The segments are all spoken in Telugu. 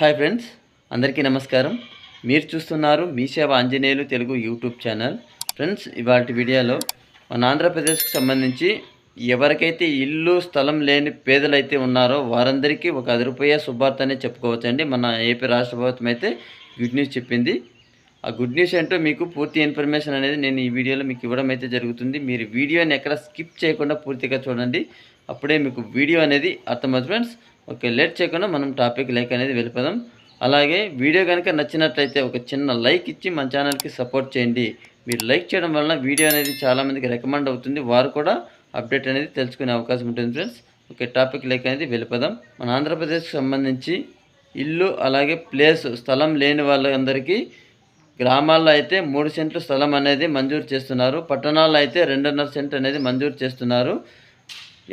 హాయ్ ఫ్రెండ్స్ అందరికీ నమస్కారం. మీరు చూస్తున్నారు మీ సేవ Anjaneyulu Telugu YouTube channel. Friends ఇవాటి వీడియోలో మన ఆంధ్రప్రదేశ్కు సంబంధించి ఎవరికైతే ఇల్లు స్థలం లేని పేదలైతే ఉన్నారో వారందరికీ ఒక అదిరిపోయే శుభార్త అనే చెప్పుకోవచ్చండి. మన ఏపీ రాష్ట్ర ప్రభుత్వం అయితే గుడ్ న్యూస్ చెప్పింది. ఆ గుడ్ న్యూస్ ఏంటో మీకు పూర్తి ఇన్ఫర్మేషన్ అనేది నేను ఈ వీడియోలో మీకు ఇవ్వడం అయితే జరుగుతుంది. మీరు వీడియోని ఎక్కడ స్కిప్ చేయకుండా పూర్తిగా చూడండి. అప్పుడే మీకు వీడియో అనేది అర్థమవుతుంది ఫ్రెండ్స్. ఓకే లేట్ చేయకుండా మనం టాపిక్ లైక్ అనేది వెళ్ళిపోదాం. అలాగే వీడియో కనుక నచ్చినట్లయితే ఒక చిన్న లైక్ ఇచ్చి మన ఛానల్కి సపోర్ట్ చేయండి. మీరు లైక్ చేయడం వలన వీడియో అనేది చాలామందికి రికమెండ్ అవుతుంది. వారు కూడా అప్డేట్ అనేది తెలుసుకునే అవకాశం ఉంటుంది ఫ్రెండ్స్. ఓకే టాపిక్ లైక్ అనేది వెళ్ళిపోదాం. మన ఆంధ్రప్రదేశ్కి సంబంధించి ఇల్లు అలాగే ప్లేస్ స్థలం లేని వాళ్ళందరికీ గ్రామాల్లో అయితే మూడు సెంట్లు స్థలం అనేది మంజూరు చేస్తున్నారు. పట్టణాల్లో అయితే రెండున్నర సెంట్ అనేది మంజూరు చేస్తున్నారు.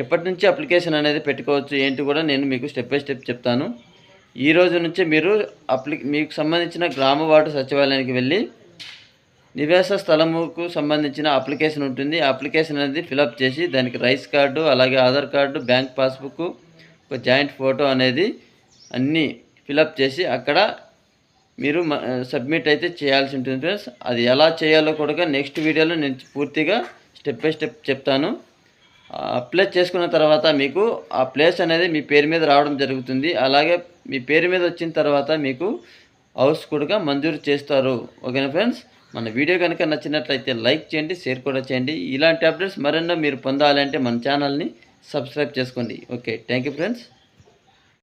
ఎప్పటి నుంచి అప్లికేషన్ అనేది పెట్టుకోవచ్చు ఏంటి కూడా నేను మీకు స్టెప్ బై స్టెప్ చెప్తాను. ఈ రోజు నుంచే మీరు అప్లి మీకు సంబంధించిన గ్రామ వార్డు సచివాలయానికి వెళ్ళి నివాస స్థలముకు సంబంధించిన అప్లికేషన్ ఉంటుంది. అప్లికేషన్ అనేది ఫిలప్ చేసి దానికి రైస్ కార్డు అలాగే ఆధార్ కార్డు బ్యాంక్ పాస్బుక్ ఒక జాయింట్ ఫోటో అనేది అన్నీ ఫిలప్ చేసి అక్కడ మీరు సబ్మిట్ అయితే చేయాల్సి ఉంటుంది. ఫ్రెండ్స్ అది ఎలా చేయాలో కూడా నెక్స్ట్ వీడియోలో నేను పూర్తిగా స్టెప్ బై స్టెప్ చెప్తాను. అప్లై చేసుకున్న తర్వాత మీకు ఆ ప్లేస్ అనేది మీ పేరు మీద రావడం జరుగుతుంది. అలాగే మీ పేరు మీద వచ్చిన తర్వాత మీకు హౌస్ కూడా మంజూరు చేస్తారు. ఓకేనా ఫ్రెండ్స్ మన వీడియో కనుక నచ్చినట్లయితే లైక్ చేయండి షేర్ కూడా చేయండి. ఇలాంటి అప్డేట్స్ మరెన్నో మీరు పొందాలంటే మన ఛానల్ని సబ్స్క్రైబ్ చేసుకోండి. Okay thank you friends